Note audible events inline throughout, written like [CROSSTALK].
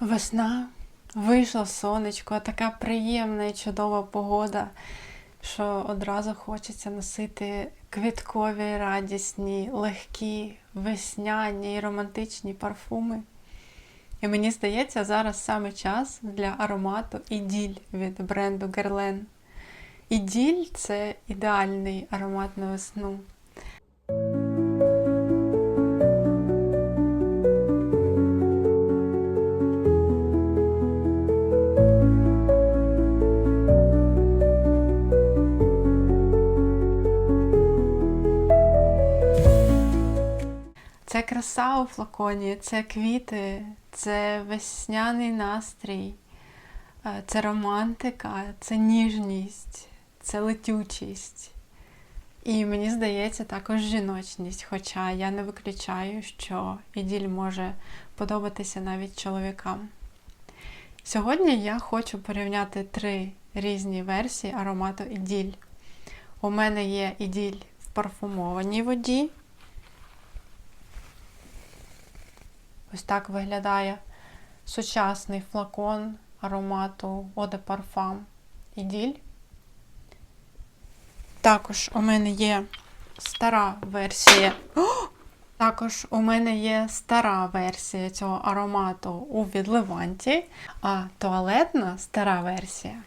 Весна, вийшло сонечко, така приємна і чудова погода, що одразу хочеться носити квіткові, радісні, легкі, весняні і романтичні парфуми. І мені здається, зараз саме час для аромату Іділь від бренду Guerlain. Іділь це ідеальний аромат на весну. Краса у флаконі, це квіти, це весняний настрій, е, це романтика, це ніжність, це летючість. І мені здається, також жіночність. Хоча я не виключаю, що іділь може подобатися навіть чоловікам. Сьогодні я хочу порівняти три різні версії аромату іділь. У мене є іділь в парфумованій воді. Ось так виглядає сучасний флакон аромату Eau de Parfum Іділь. Також у мене є стара версія. Також у мене є стара версія цього аромату у відливанті, а туалетна стара версія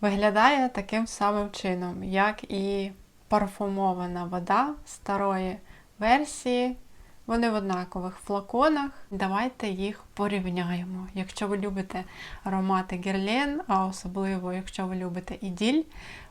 виглядає таким самим чином, як і парфумована вода старої версії. Вони в однакових флаконах. Давайте їх порівняємо. Якщо ви любите аромати Герлен, а особливо, якщо ви любите іділь,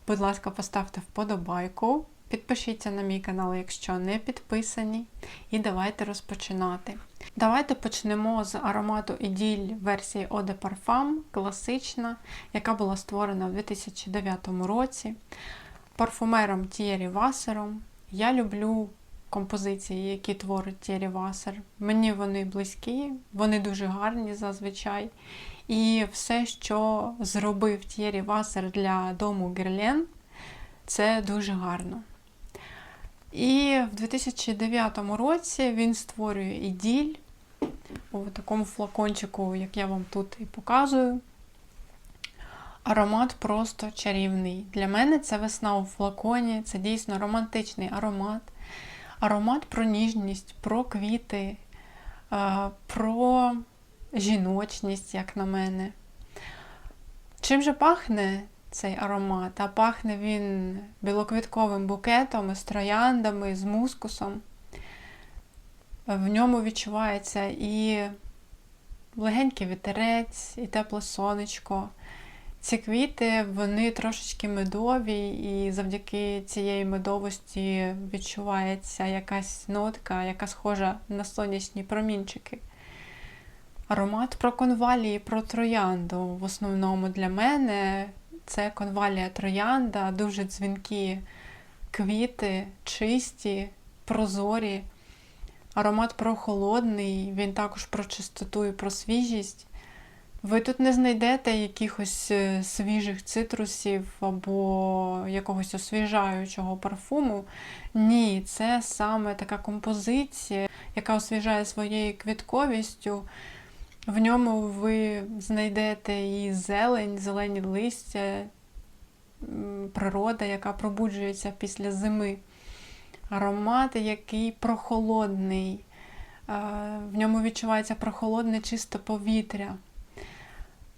будь ласка, поставте вподобайку. Підпишіться на мій канал, якщо не підписані. І давайте розпочинати. Давайте почнемо з аромату Іділь версії Eau de Parfum, класична, яка була створена в 2009 році парфумером Тієрі Васером. Я люблю композиції, які творить Тєрі Васер. Мені вони близькі, вони дуже гарні зазвичай. І все, що зробив Тєрі Васер для дому Герлен, це дуже гарно. І в 2009 році він створює іділь у такому флакончику, як я вам тут і показую. Аромат просто чарівний. Для мене це весна у флаконі, це дійсно романтичний аромат. Аромат про ніжність, про квіти, е, про жіночність, як на мене. Чим же пахне цей аромат? А пахне він білоквітковим букетом, з трояндами, з мускусом. В ньому відчувається і легенький вітерець, і тепле сонечко. Ці квіти, вони трошечки медові, і завдяки цієї медовості відчувається якась нотка, яка схожа на сонячні промінчики. Аромат про конвалії, про троянду. В основному для мене це конвалія троянда, дуже дзвінкі квіти, чисті, прозорі. Аромат прохолодний, він також про чистоту і про свіжість. Ви тут не знайдете якихось е, свіжих цитрусів або якогось освіжаючого парфуму. Ні, це саме така композиція, яка освіжає своєю квітковістю. В ньому ви знайдете і зелень, зелені листя, природа, яка пробуджується після зими. Аромат, який прохолодний. В ньому відчувається прохолодне чисте повітря.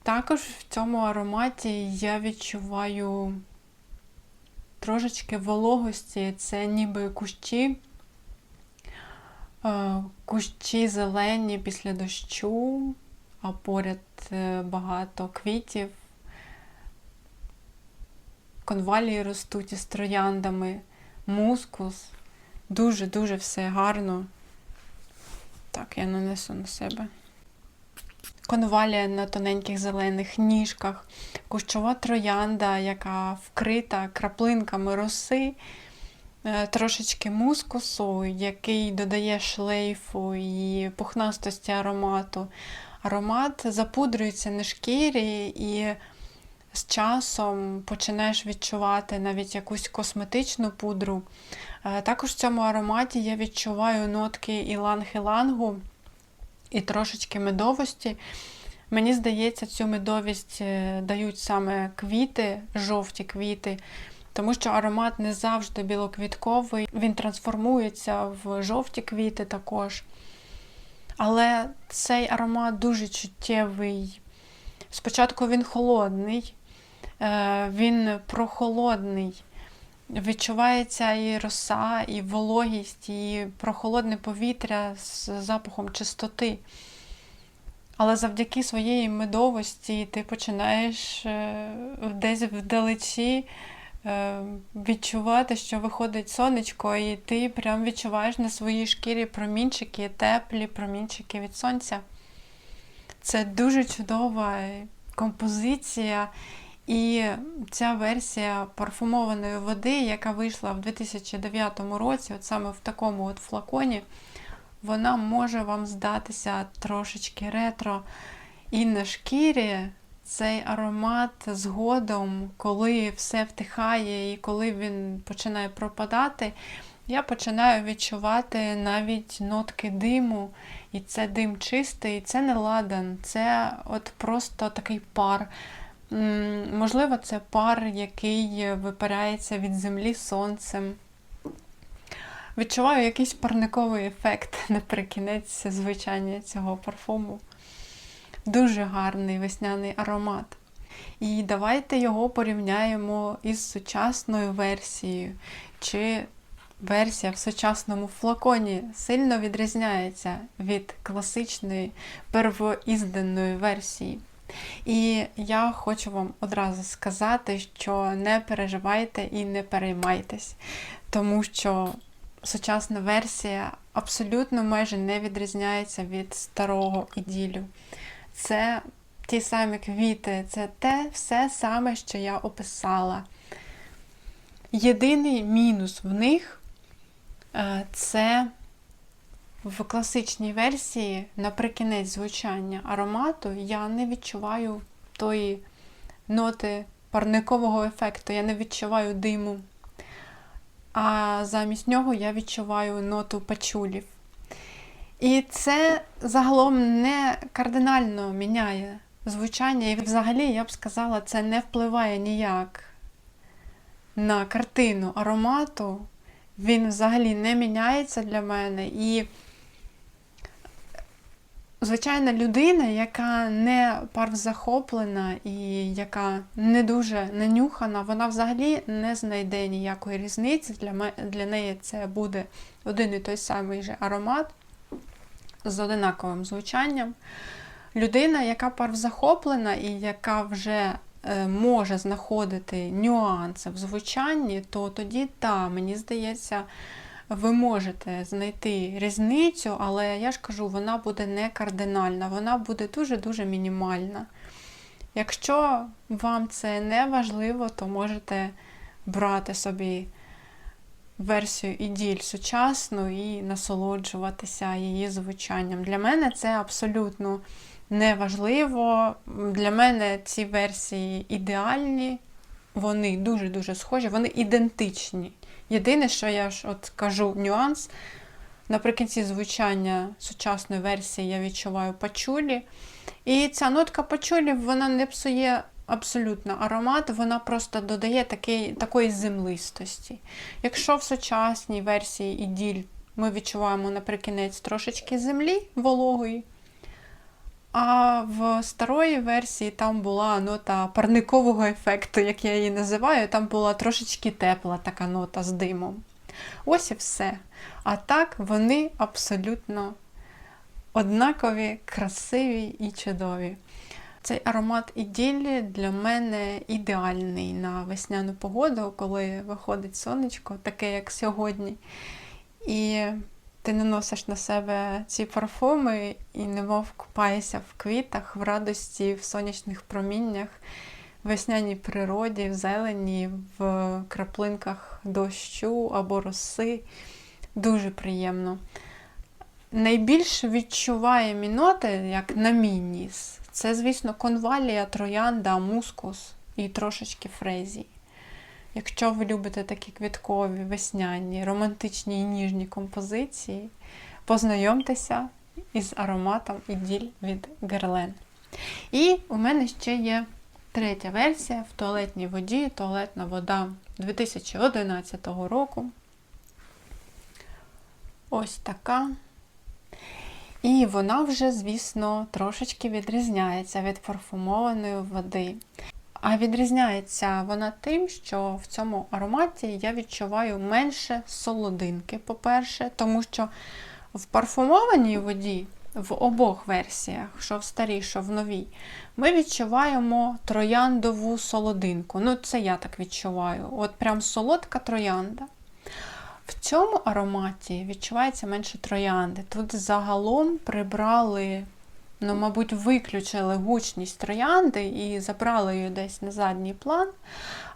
Також в цьому ароматі я відчуваю трошечки вологості, це ніби кущі, кущі зелені після дощу, а поряд е, багато квітів. Конвалії ростуть із трояндами, мускус. Дуже-дуже все гарно. Так, я нанесу на себе конвалія на тоненьких зелених ніжках, кущова троянда, яка вкрита краплинками роси, е, трошечки мускусу, який додає шлейфу і пухнастості аромату. Аромат запудрюється на шкірі і з часом починаєш відчувати навіть якусь косметичну пудру. Е, також в цьому ароматі я відчуваю нотки іланг-ілангу і трошечки медовості. Мені здається, цю медовість е, дають саме квіти, жовті квіти, тому що аромат не завжди білоквітковий, він трансформується в жовті квіти також. Але цей аромат дуже чуттєвий. Спочатку він холодний, е, він прохолодний. Відчувається і роса, і вологість, і прохолодне повітря з запахом чистоти. Але завдяки своєї медовості ти починаєш е, десь вдалечі е, відчувати, що виходить сонечко, і ти прям відчуваєш на своїй шкірі промінчики, теплі промінчики від сонця. Це дуже чудова композиція. І ця версія парфумованої води, яка вийшла в 2009 році, от саме в такому от флаконі, вона може вам здатися трошечки ретро. І на шкірі цей аромат згодом, коли все втихає і коли він починає пропадати, я починаю відчувати навіть нотки диму. І це дим чистий, це не ладан, це от просто такий пар. Можливо, це пар, який випирається від землі сонцем. Відчуваю якийсь парниковий ефект [LAUGHS] наприкінець звучання цього парфуму. Дуже гарний весняний аромат. І давайте його порівняємо із сучасною версією. Чи версія в сучасному флаконі сильно відрізняється від класичної первоізданої версії. І я хочу вам одразу сказати, що не переживайте і не переймайтесь, тому що сучасна версія абсолютно майже не відрізняється від старого іділю. Це ті самі квіти, це те все саме, що я описала. Єдиний мінус в них е, це в класичній версії наприкінець звучання аромату я не відчуваю тої ноти парникового ефекту, я не відчуваю диму. А замість нього я відчуваю ноту пачулів. І це загалом не кардинально міняє звучання. І взагалі, я б сказала, це не впливає ніяк на картину аромату. Він взагалі не міняється для мене. І звичайна людина, яка не парвзахоплена і яка не дуже нанюхана, вона взагалі не знайде ніякої різниці. Для, для неї це буде один і той самий же аромат з одинаковим звучанням. Людина, яка парвзахоплена і яка вже е, може знаходити нюанси в звучанні, то тоді, та, мені здається, ви можете знайти різницю, але я ж кажу, вона буде не кардинальна, вона буде дуже-дуже мінімальна. Якщо вам це не важливо, то можете брати собі версію іділь сучасну і насолоджуватися її звучанням. Для мене це абсолютно не важливо. Для мене ці версії ідеальні, вони дуже-дуже схожі, вони ідентичні. Єдине, що я ж от кажу нюанс, наприкінці звучання сучасної версії я відчуваю пачулі. І ця нотка пачулі вона не псує абсолютно аромат, вона просто додає такий, такої землистості. Якщо в сучасній версії іділь ми відчуваємо наприкінець трошечки землі вологої, а в старої версії там була нота парникового ефекту, як я її називаю, там була трошечки тепла така нота з димом. Ось і все. А так вони абсолютно однакові, красиві і чудові. Цей аромат іділі для мене ідеальний на весняну погоду, коли виходить сонечко, таке як сьогодні. І ти наносиш на себе ці парфуми і немов купаєшся в квітах, в радості, в сонячних проміннях, в весняній природі, в зелені, в краплинках дощу або роси. Дуже приємно. Найбільш відчуваємі ноти, як на мій ніс, це, звісно, конвалія, троянда, мускус і трошечки фрезії. Якщо ви любите такі квіткові, весняні, романтичні і ніжні композиції, познайомтеся, із ароматом Іділь від Герлен. І у мене ще є третя версія в туалетній воді, туалетна вода 2011 року. Ось така. І вона вже, звісно, трошечки відрізняється від парфумованої води. А відрізняється вона тим, що в цьому ароматі я відчуваю менше солодинки, по-перше, тому що в парфумованій воді, в обох версіях, що в старій, що в новій, ми відчуваємо трояндову солодинку. Ну, це я так відчуваю. От прям солодка троянда. В цьому ароматі відчувається менше троянди. Тут загалом прибрали, ну, мабуть, виключили гучність троянди і забрали її десь на задній план,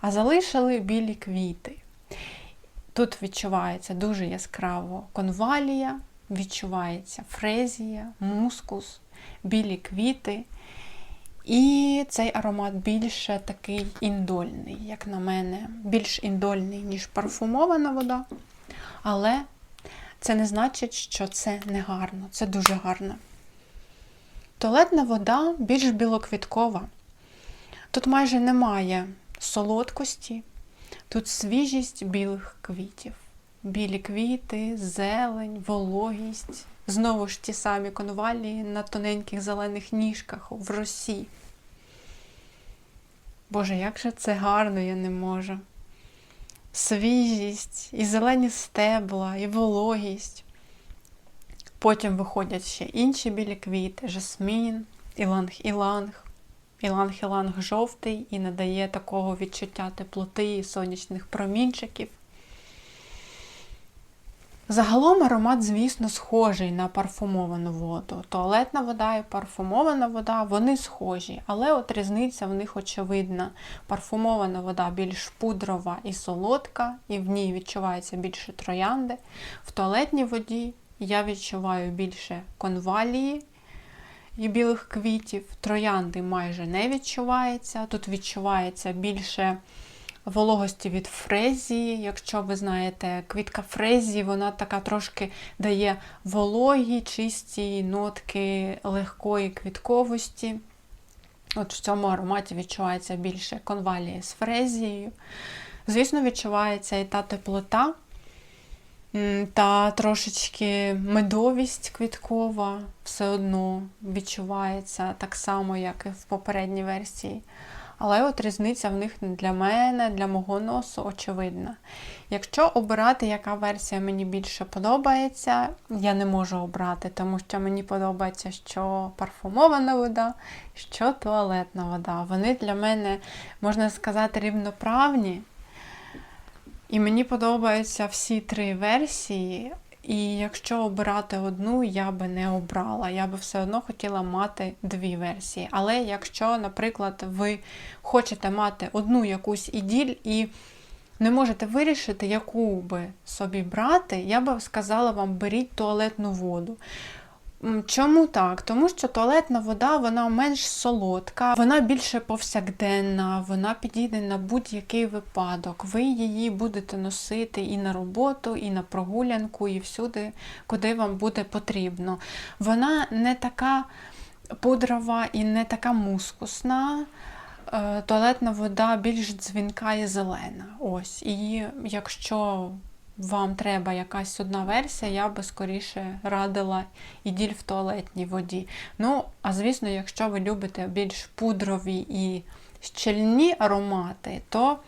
а залишили білі квіти. Тут відчувається дуже яскраво конвалія, відчувається фрезія, мускус, білі квіти. І цей аромат більше такий індольний, як на мене, більш індольний, ніж парфумована вода. Але це не значить, що це не гарно, це дуже гарно. Туалетна вода більш білоквіткова. Тут майже немає солодкості, тут свіжість білих квітів. Білі квіти, зелень, вологість. Знову ж ті самі конвалії на тоненьких зелених ніжках в росі. Боже, як же це гарно, я не можу. Свіжість, і зелені стебла, і вологість. Потім виходять ще інші білі квіти, жасмін, іланг-іланг. Іланг-іланг жовтий і надає такого відчуття теплоти і сонячних промінчиків. Загалом аромат, звісно, схожий на парфумовану воду. Туалетна вода і парфумована вода, вони схожі, але от різниця в них очевидна. Парфумована вода більш пудрова і солодка, і в ній відчувається більше троянди. В туалетній воді я відчуваю більше конвалії і білих квітів. Троянди майже не відчувається. Тут відчувається більше вологості від фрезії. Якщо ви знаєте, квітка фрезії, вона така трошки дає вологі, чисті нотки легкої квітковості. От в цьому ароматі відчувається більше конвалії з фрезією. Звісно, відчувається і та теплота, та трошечки медовість квіткова все одно відчувається так само, як і в попередній версії. Але от різниця в них для мене, для мого носу очевидна. Якщо обирати, яка версія мені більше подобається, я не можу обрати, тому що мені подобається, що парфумована вода, що туалетна вода. Вони для мене, можна сказати, рівноправні. І мені подобаються всі три версії, і якщо обирати одну, я би не обрала. Я би все одно хотіла мати дві версії. Але якщо, наприклад, ви хочете мати одну якусь іділь і не можете вирішити, яку би собі брати, я би сказала вам, беріть туалетну воду. Чому так? Тому що туалетна вода вона менш солодка, вона більше повсякденна, вона підійде на будь-який випадок. Ви її будете носити і на роботу, і на прогулянку, і всюди, куди вам буде потрібно. Вона не така пудрова і не така мускусна. Е, туалетна вода більш дзвінка і зелена. Ось. І якщо вам треба якась одна версія, я би скоріше радила іділь в туалетній воді. Ну, а звісно, якщо ви любите більш пудрові і щільні аромати, то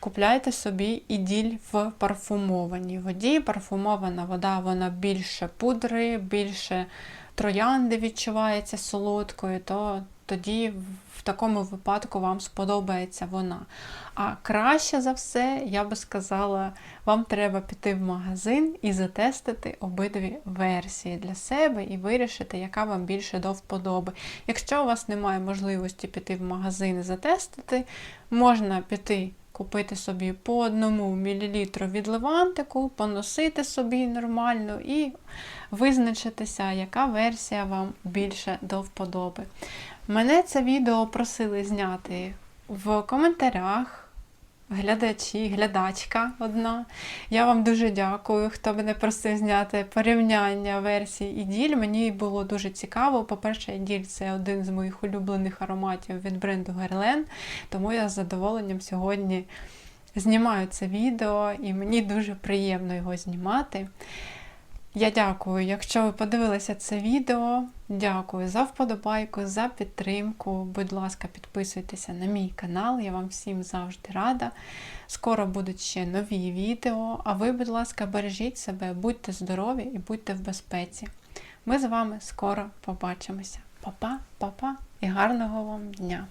купляйте собі іділь в парфумованій воді. Парфумована вода, вона більше пудри, більше троянди відчувається солодкою, то тоді в такому випадку вам сподобається вона. А краще за все, я би сказала, вам треба піти в магазин і затестити обидві версії для себе і вирішити, яка вам більше до вподоби. Якщо у вас немає можливості піти в магазин і затестити, можна піти. Купити собі по одному мілілітру від левантику, поносити собі нормально і визначитися, яка версія вам більше до вподоби. Мене це відео просили зняти в коментарях. Глядачі, глядачка одна. Я вам дуже дякую, хто мене просив зняти порівняння версій іділь. Мені було дуже цікаво. По-перше, іділь це один з моїх улюблених ароматів від бренду Guerlain, тому я з задоволенням сьогодні знімаю це відео і мені дуже приємно його знімати. Я дякую, якщо ви подивилися це відео. Дякую за вподобайку, за підтримку. Будь ласка, підписуйтеся на мій канал, я вам всім завжди рада. Скоро будуть ще нові відео. А ви, будь ласка, бережіть себе, будьте здорові і будьте в безпеці. Ми з вами скоро побачимося. Па-па, па-па і гарного вам дня!